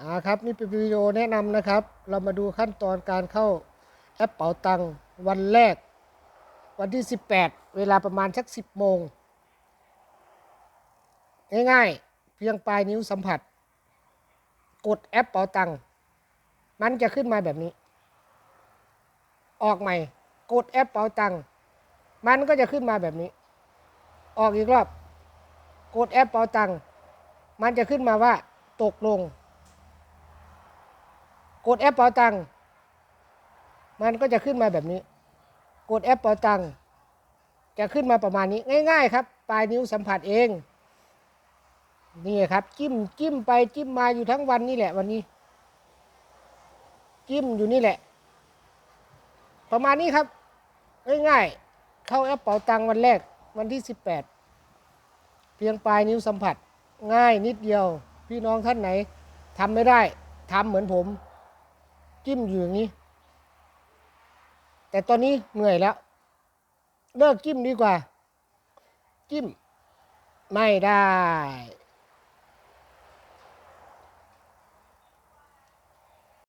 อ่าครับนี่เป็นวิดีโอแนะนำนะครับ เรามาดูขั้นตอนการเข้าแอปเป๋าตังค์วันแรก วันที่ 18 เวลาประมาณสัก 10 โมง ง่ายๆ เพียงปลายนิ้วสัมผัส กดแอปเป๋าตังค์มันจะขึ้นมาแบบนี้ ออกใหม่ กดแอปเป๋าตังค์มันก็จะขึ้นมาแบบนี้ ออกอีกรอบ กดแอปเป๋าตังค์มันจะขึ้นมาว่าตกลง กดแอปเป๋าตังค์มันก็จะขึ้นมาแบบนี้ กดแอปเป๋าตังค์จะขึ้นมาประมาณนี้ง่าย ๆ ครับ ปลายนิ้วสัมผัสเองนี่ครับ จิ้มจิ้มไปจิ้มมาอยู่ทั้งวันนี่แหละวันนี้ จิ้มอยู่นี่แหละ ประมาณนี้ครับง่ายๆเข้าแอปเป๋าตังค์วันแรกวันที่ 18 เพียงปลายนิ้วสัมผัส ง่ายนิดเดียว พี่น้องท่านไหนทำไม่ได้ทำเหมือนผม จิ้มอยู่อย่างนี้ แต่ตอนนี้เหนื่อยแล้ว เลิกจิ้มดีกว่า จิ้ม ไม่ได้